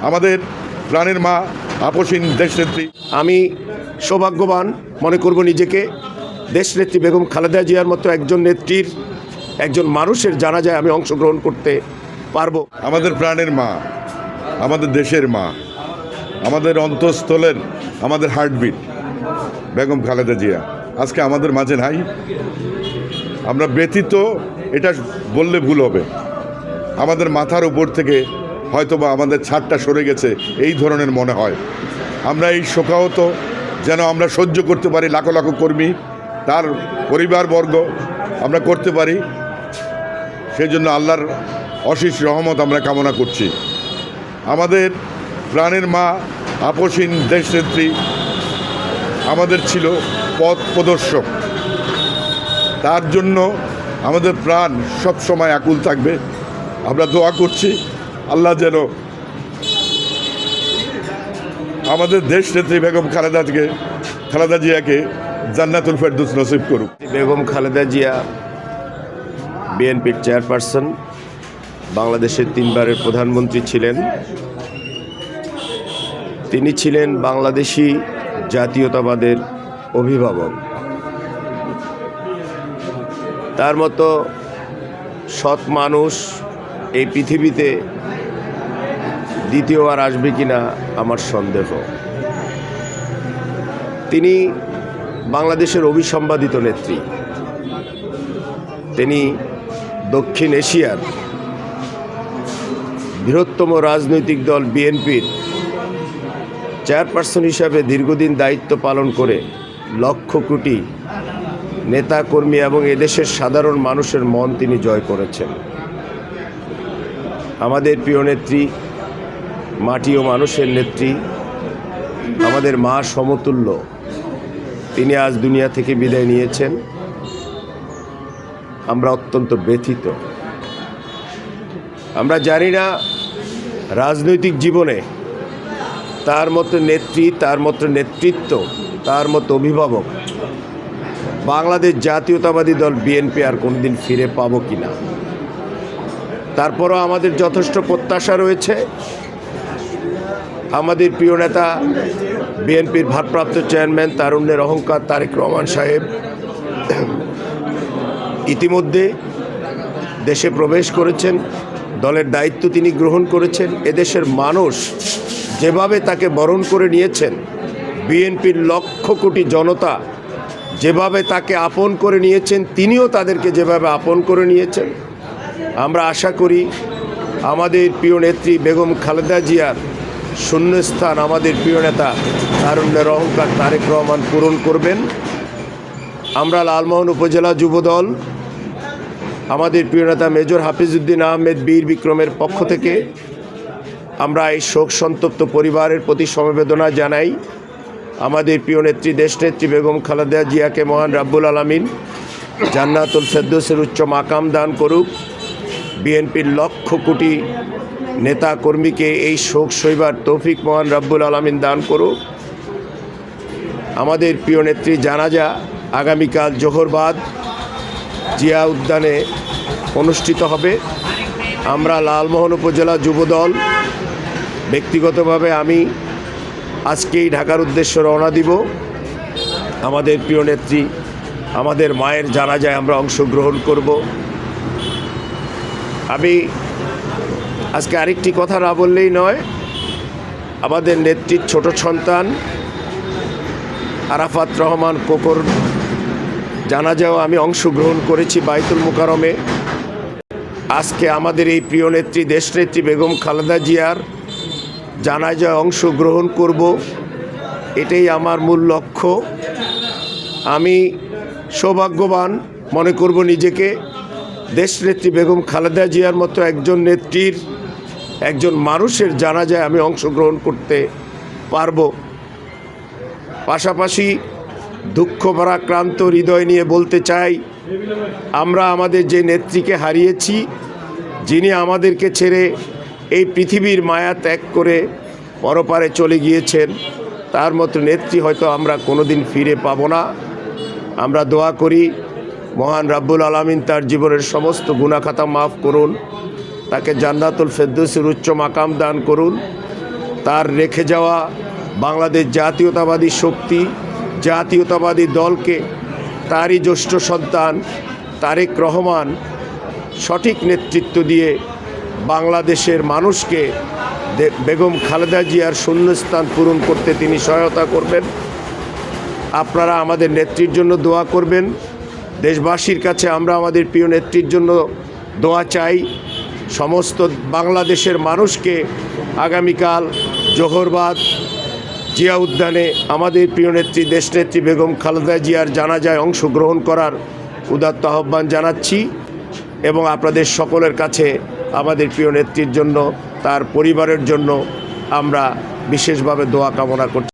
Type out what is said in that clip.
আমাদের প্রাণের মা আপসীন দেশনেত্রী। আমি সৌভাগ্যবান মনে করব নিজেকে। দেশনেত্রী বেগম খালেদা জিয়ার মতো একজন নেত্রীর একজন মানুষের জানা যায় আমি অংশগ্রহণ করতে পারব। আমাদের প্রাণের মা আমাদের দেশের মা আমাদের অন্তঃস্থলের আমাদের হার্টবিট বেগম খালেদা জিয়া। আজকে আমাদের মাঝে নাই। আমরা ব্যতীত এটা বললে ভুল হবে। আমাদের মাথার উপর থেকে হয়তোবা আমাদের ছাদটা সরে গেছে, এই ধরনের মনে হয়। আমরা এই শোকাহত, যেন আমরা সহ্য করতে পারি লাখো লাখো কর্মী, তার পরিবারবর্গ, আমরা করতে পারি। সেই জন্য আল্লাহর অশেষ রহমত আমরা কামনা করছি। আমাদের প্রাণের মা, আপসীন দেশনেত্রী, আমাদের ছিল পথ প্রদর্শক। তার জন্য আমাদের প্রাণ সব সময় আকুল থাকবে। আমরা দোয়া করছি। আল্লাহ যেন আমাদের দেশ নেত্রী বেগম খালেদাকে খালেদা জিয়াকে জান্নাতুল ফেরদুস নসিব করুক। বেগম খালেদা জিয়া, বিএনপির চেয়ারপারসন, বাংলাদেশের তিনবারের প্রধানমন্ত্রী ছিলেন। তিনি ছিলেন বাংলাদেশি জাতীয়তাবাদের অভিভাবক। তার মতো সৎ মানুষ এই পৃথিবীতে দ্বিতীয়বার আসবে কিনা আমার সন্দেহ। তিনি বাংলাদেশের অভিসম্বাদিত নেত্রী। তিনি দক্ষিণ এশিয়ার বৃহত্তম রাজনৈতিক দল বিএনপির চেয়ারপারসন হিসাবে দীর্ঘদিন দায়িত্ব পালন করে লক্ষ কোটি নেতাকর্মী এবং এদেশের সাধারণ মানুষের মন তিনি জয় করেছেন। আমাদের প্রিয় নেত্রী মাটি ও মানুষের নেত্রী, আমাদের মা সমতুল্য। তিনি আজ দুনিয়া থেকে বিদায় নিয়েছেন। আমরা অত্যন্ত ব্যথিত। আমরা জানি না রাজনৈতিক জীবনে তার মতো নেত্রী, তার মতো নেতৃত্ব, তার মতো অভিভাবক বাংলাদেশ জাতীয়তাবাদী দল বিএনপি আর কোনোদিন ফিরে পাবো কি না তারপরও আমাদের যথেষ্ট প্রত্যাশা রয়েছে। আমাদের প্রিয় নেতা, বিএনপির ভারপ্রাপ্ত চেয়ারম্যান তারুণ্যের অহংকার তারেক রহমান সাহেব, ইতিমধ্যে দেশে প্রবেশ করেছেন, দলের দায়িত্ব তিনি গ্রহণ করেছেন, এদেশের মানুষ যেভাবে তাকে বরণ করে নিয়েছেন, বিএনপির লক্ষ কোটি জনতা যেভাবে তাকে আপন করে নিয়েছেন, তিনিও তাদেরকে যেভাবে আপন করে নিয়েছেন। আমরা আশা করি আমাদের প্রিয় নেত্রী বেগম খালেদা জিয়ার শূন্যস্থান আমাদের প্রিয় নেতা তারুণ্যের অহংকার তারেক রহমান পূরণ করবেন। আমরা লালমোহন উপজেলা যুবদল আমাদের প্রিয় নেতা মেজর হাফিজউদ্দিন আহমেদ, বীর বিক্রমের পক্ষ থেকে আমরা এই শোক সন্তপ্ত পরিবারের প্রতি সমবেদনা জানাই। আমাদের প্রিয় নেত্রী দেশনেত্রী বেগম খালেদা জিয়াকে মহান রাব্বুল আলমিন জান্নাতুল ফেরদৌসের উচ্চ মাকাম দান করুক। বিএনপির লক্ষ কোটি নেতা কর্মীকে এই শোক সইবার তৌফিক মহান রাব্বুল আলমিন দান করুক। আমাদের প্রিয় নেত্রী জানাজা আগামীকাল জোহরবাদ জিয়া উদ্যানে অনুষ্ঠিত হবে। আমরা লালমোহন উপজেলা যুবদল, ব্যক্তিগতভাবে আমি আজকেই ঢাকার উদ্দেশ্যে রওনা দিব। আমাদের প্রিয় নেত্রী, আমাদের মায়ের জানাজায় আমরা অংশগ্রহণ করব। আমি আজকে আরেকটি কথা না বললেই নয়। আমাদের নেত্রীর ছোট সন্তান আরাফাত রহমান কোকর জানাজাও আমি অংশগ্রহণ করেছি বাইতুল মোকারমে আজকে আমাদের এই প্রিয় নেত্রী, দেশনেত্রী বেগম খালেদা জিয়ার জানাজায় অংশগ্রহণ করব। এটাই আমার মূল লক্ষ্য। আমি সৌভাগ্যবান মনে করব নিজেকে। দেশনেত্রী বেগম খালেদা জিয়ার মতো একজন নেত্রীর একজন মানুষের জানাজায় আমি অংশগ্রহণ করতে পারব। পাশাপাশি দুঃখ ভারাক্রান্ত হৃদয় নিয়ে বলতে চাই, আমরা আমাদের যে নেত্রীকে হারিয়েছি, যিনি আমাদেরকে ছেড়ে এই পৃথিবীর মায়া ত্যাগ করে পরপারে চলে গিয়েছেন, তার মতো নেত্রী হয়তো আমরা কোনোদিন ফিরে পাবো না। আমরা দোয়া করি, মহান রাব্বুল আলমিন তার জীবনের সমস্ত গুণাখাতা মাফ করুন। তাকে জান্নাতুল ফেরদৌসের উচ্চ মাকাম দান করুন। তার রেখে যাওয়া বাংলাদেশ জাতীয়তাবাদী শক্তি, জাতীয়তাবাদী দলকে, তারই জ্যেষ্ঠ সন্তান তারেক রহমান সঠিক নেতৃত্ব দিয়ে বাংলাদেশের মানুষকে বেগম খালেদা জিয়ার শূন্যস্থান পূরণ করতে তিনি সহায়তা করবেন। আপনারা আমাদের নেত্রীর জন্য দোয়া করবেন। দেশবাসীর কাছে আমরা আমাদের প্রিয় নেত্রীর জন্য দোয়া চাই। সমস্ত বাংলাদেশের মানুষকে আগামীকাল জোহরবাদ জিয়া উদ্যানে আমাদের প্রিয় নেত্রী দেশনেত্রী বেগম খালেদা জিয়ার জানাজায় অংশগ্রহণ করার উদাত্ত আহ্বান জানাচ্ছি এবং আপনাদের সকলের কাছে আমাদের প্রিয় নেত্রীর জন্য, তার পরিবারের জন্য আমরা বিশেষভাবে দোয়া কামনা করছি।